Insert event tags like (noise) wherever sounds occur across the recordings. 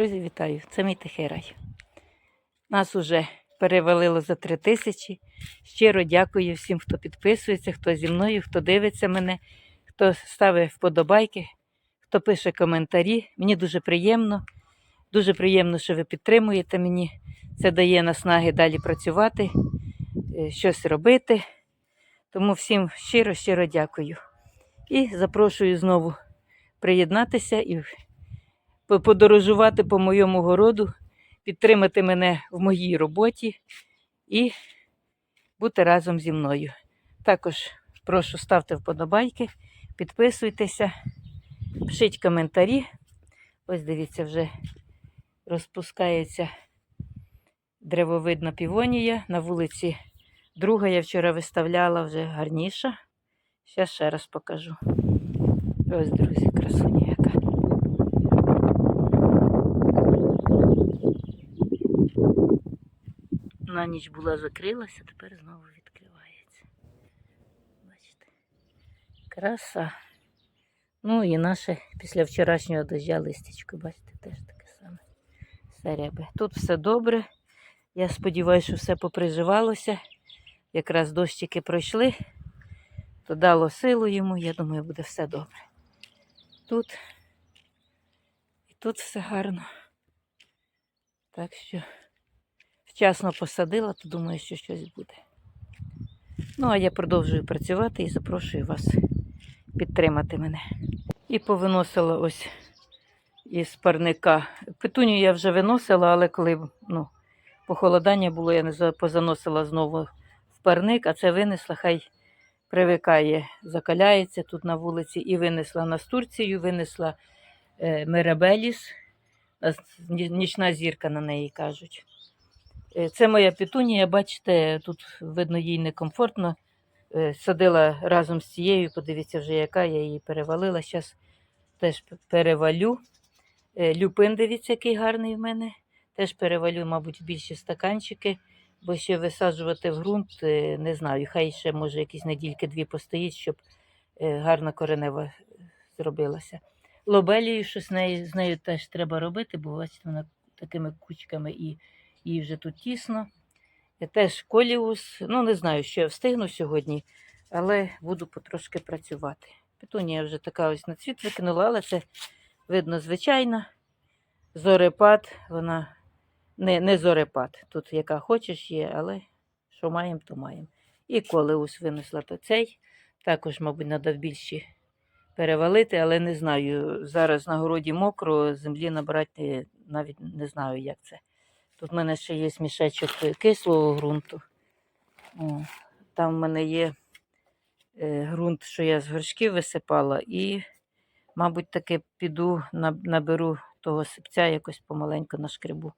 Друзі, вітаю! Це мій тихий рай. Нас уже перевалило за три тисячі. Щиро дякую всім, хто підписується, хто зі мною, хто дивиться мене, хто ставить вподобайки, хто пише коментарі. Мені дуже приємно. Дуже приємно, що ви підтримуєте мені. Це дає наснаги далі працювати, е, щось робити. Тому всім щиро, щиро дякую. І запрошую знову приєднатися і подорожувати по моєму городу, підтримати мене в моїй роботі і бути разом зі мною. Також прошу ставте вподобайки, підписуйтеся, пишіть коментарі. Ось дивіться, вже розпускається древовидна півонія. На вулиці друга я вчора виставляла вже гарніша. Зараз ще раз покажу. Ось, друзі, красуня яка. На ніч була закрилася, тепер знову відкривається. Бачите? Краса. Ну і наше після вчорашнього дождя листячко, бачите, теж таке саме. Сереби. Тут все добре. Я сподіваюся, що все поприживалося. Якраз дощики пройшли, то дало силу йому, я думаю, буде все добре. Тут і тут все гарно. Так що вчасно посадила, то думаю, що щось буде. Ну, а я продовжую працювати і запрошую вас підтримати мене. І повиносила ось із парника. Петуню я вже виносила, але коли ну, похолодання було, я не позаносила знову в парник, а це винесла, хай привикає, закаляється тут на вулиці. І винесла настурцію, винесла е, Мирабеліс, нічна зірка на неї кажуть. Е, Це моя петунія, бачите, тут видно їй некомфортно. Е, Садила разом з цією, подивіться вже, яка я її перевалила. Зараз теж перевалю. Е, Люпин, дивіться, який гарний в мене. Теж перевалю, мабуть, більші стаканчики, бо ще висаджувати в ґрунт, не знаю. Хай ще, може, якісь недільки-дві постоїть, щоб гарна коренева зробилася. Лобелію, що з нею, з нею теж треба робити, бо бачите, вона такими кучками і їй вже тут тісно. Я теж коліус, ну не знаю, що я встигну сьогодні, але буду потрошки працювати. Петунія вже така ось на цвіт викинула, але це видно звичайна. Зорепад, вона не, не зорепад. Тут яка хочеш є, але що маємо, то маємо. І колеус винесла то цей. Також, мабуть, треба в більші перевалити, але не знаю. Зараз на городі мокро, землі набрати навіть не знаю, як це. Тут в мене ще є мішечок кислого ґрунту. О, Там в мене є е, ґрунт, що я з горшків висипала, і, мабуть, таки піду, наберу того сипця, якось помаленьку нашкребу.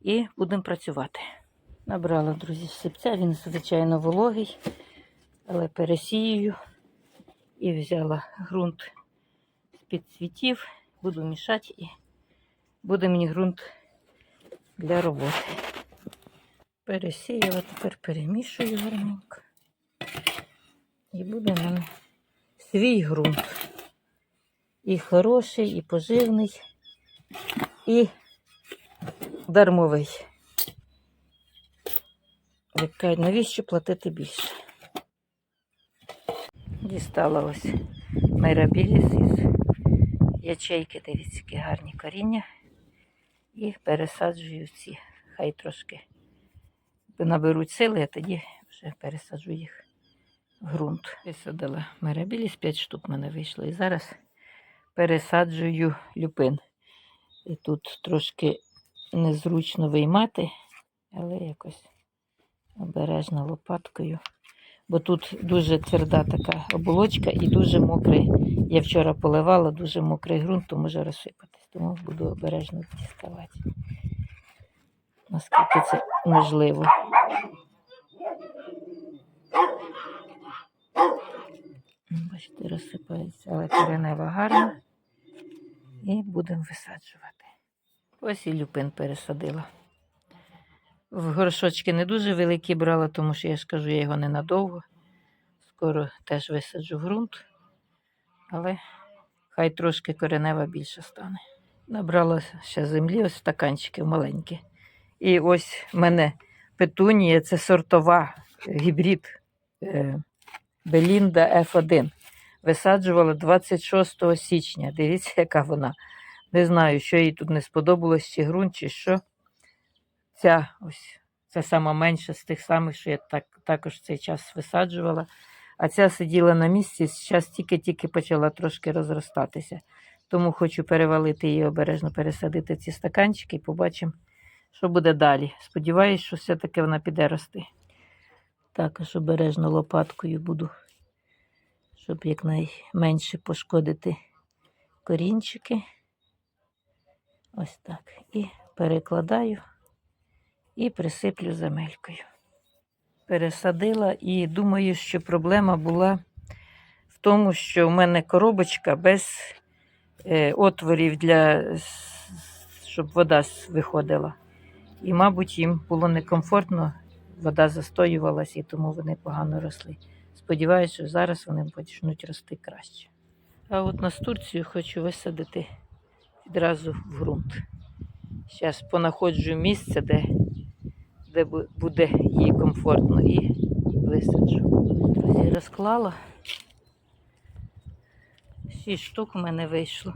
І будемо працювати. Набрала, друзі, сипця, він, звичайно, вологий, але пересію і взяла ґрунт з-під цвітів, буду мішати і буде мені ґрунт для роботи. Пересіяла, тепер перемішую гарненько. І буде мене свій ґрунт. І хороший, і поживний, і дармовий. Як навіщо платити більше? Дістала ось мейрабіліс із ячейки, дивіться, які гарні коріння. І пересаджую ці. Хай трошки наберуть сили, а тоді вже пересаджу їх в ґрунт. Висадила мерабіліс, 5 штук в мене вийшло. І зараз пересаджую люпин. І тут трошки незручно виймати, але якось обережно лопаткою. Бо тут дуже тверда така оболочка і дуже мокрий. Я вчора поливала, дуже мокрий ґрунт, то може розсипатись. Тому буду обережно діставати. Наскільки це можливо. Бачите, розсипається, але коренева гарна. І будемо висаджувати. Ось і люпин пересадила. В горшочки не дуже великі брала, тому що я ж кажу, я його ненадовго. Скоро теж висаджу ґрунт, але хай трошки коренева більше стане. Набрала ще землі, ось стаканчики маленькі. І ось в мене петунія, це сортова е, гібрид е, Белінда F1. Висаджувала 26 січня. Дивіться, яка вона. Не знаю, що їй тут не сподобалось, чи ґрунт, чи що. Ця ось це сама менша з тих самих, що я так, також цей час висаджувала. А ця сиділа на місці, зараз тільки-тільки почала трошки розростатися. Тому хочу перевалити її обережно, пересадити ці стаканчики і побачимо, що буде далі. Сподіваюсь, що все-таки вона піде рости. Також обережно лопаткою буду, щоб якнайменше пошкодити корінчики. Ось так. І перекладаю і присиплю земелькою. Пересадила і думаю, що проблема була в тому, що в мене коробочка без е, отворів для щоб вода виходила. І, мабуть, їм було некомфортно, вода застоювалась, і тому вони погано росли. Сподіваюся, що зараз вони почнуть рости краще. А от настурцію хочу висадити відразу в ґрунт. Зараз понаходжу місце, де, де буде їй комфортно, і висаджу. Друзі, розклала. Шість штук у мене вийшло.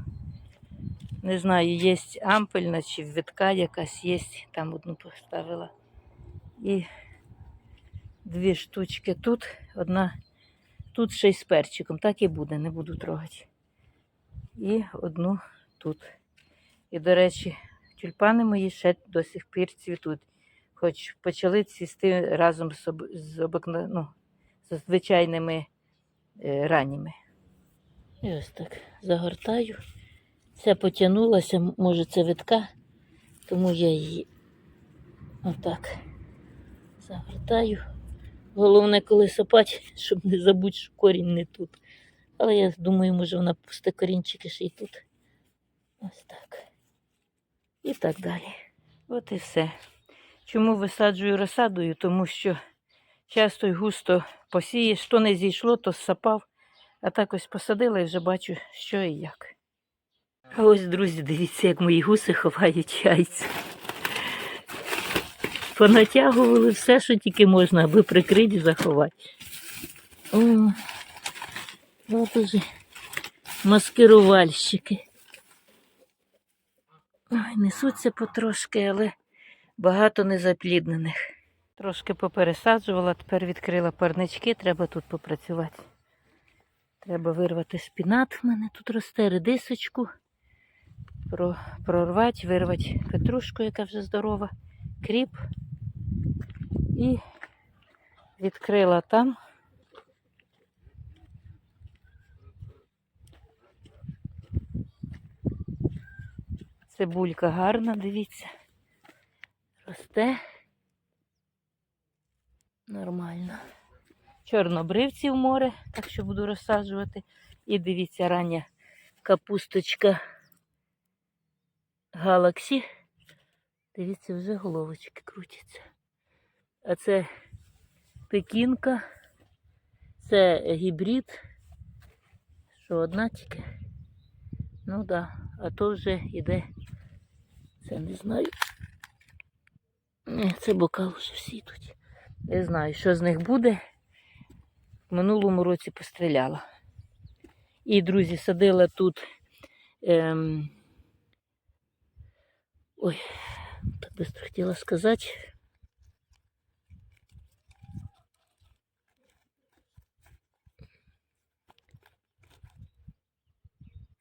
Не знаю, є ампельна чи витка якась є. Там одну поставила. І дві штучки тут. Одна тут ще й з перчиком. Так і буде, не буду трогати. І одну тут. І, до речі, тюльпани мої ще до сих пір цвітуть. Хоч почали цвісти разом з, об... з, обикна... ну, з звичайними е, ранніми. І ось так загортаю. Ця потягнулася, може це витка, тому я її отак загортаю. Головне, коли сапать, (laughs) щоб не забути, що корінь не тут. Але я думаю, може вона пусте корінчики ще й тут. Ось так. І так далі. От і все. Чому висаджую розсадою? Тому що часто й густо посієш, то не зійшло, то сапав. А так ось посадила і вже бачу, що і як. А ось, друзі, дивіться, як мої гуси ховають яйця. Понатягували все, що тільки можна, аби прикрити заховати. О, от уже маскирувальщики. Ой, несуться потрошки, але багато незапліднених. Трошки попересаджувала, тепер відкрила парнички, треба тут попрацювати. Треба вирвати спінат. В мене тут росте редисочку. Прорвати, вирвати петрушку, яка вже здорова, кріп. І відкрила там. Цибулька гарна, дивіться. Росте. Нормально. Чорнобривці в море, так що буду розсаджувати. І дивіться, рання капусточка Галаксі. Дивіться, вже головочки крутяться. А це пекінка, це гібрид. Що одна тільки? Ну так, да. а то вже йде. Це не знаю. Ні, це бокал йдуть. Не знаю, що з них буде. В минулому році постріляла. І, друзі, садила тут. Ем... Ой, так быстро хотіла сказати.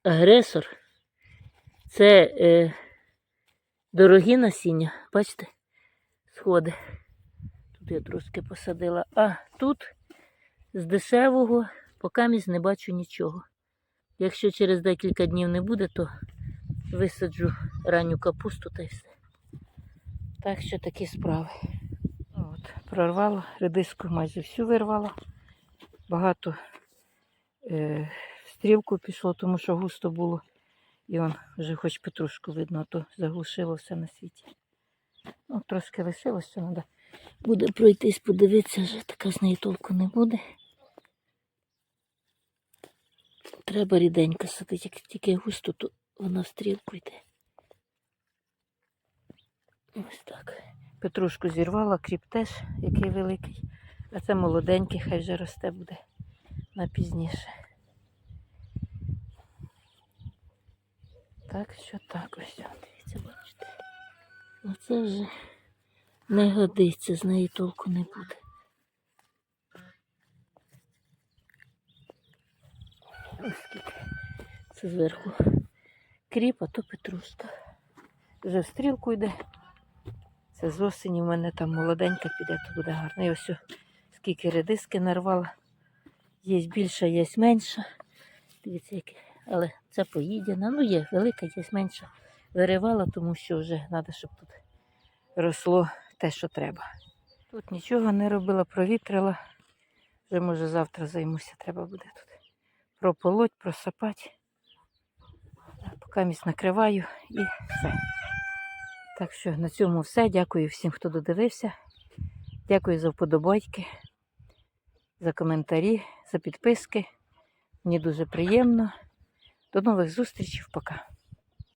Агресор. Це е, дорогі насіння, бачите, сходи. Тут я трошки посадила. А тут з дешевого поки місь не бачу нічого. Якщо через декілька днів не буде, то висаджу ранню капусту та й все. Так що такі справи. От, прорвала, редиску майже всю вирвала. Багато е, стрілку пішло, тому що густо було. І он вже хоч петрушку видно, а то заглушило все на світі. Ну, трошки лишилося, треба буде пройтись, подивитися, вже така з неї толку не буде. Треба ріденько садити, як тільки густо, то вона в стрілку йде. Ось так. Петрушку зірвала, кріп теж, який великий. А це молоденький, хай вже росте буде на пізніше. Так що так ось. Бачите. Оце вже не годиться, з неї толку не буде. Ось скільки. Це зверху кріп, а то петрушка. Вже стрілку йде. Це з осені в мене там молоденька піде, то буде гарно. І ось скільки редиски нарвала. Є більша, є менша. Дивіться, яке. Але це поїдена. Ну, є велика, є менша. Виривала, тому що вже треба, щоб тут росло те, що треба. Тут нічого не робила, провітрила. Вже може завтра займуся, треба буде тут прополоть, просапати. Поки місь накриваю і все. Так що на цьому все. Дякую всім, хто додивився. Дякую за вподобайки, за коментарі, за підписки. Мені дуже приємно. До нових зустрічей. Пока.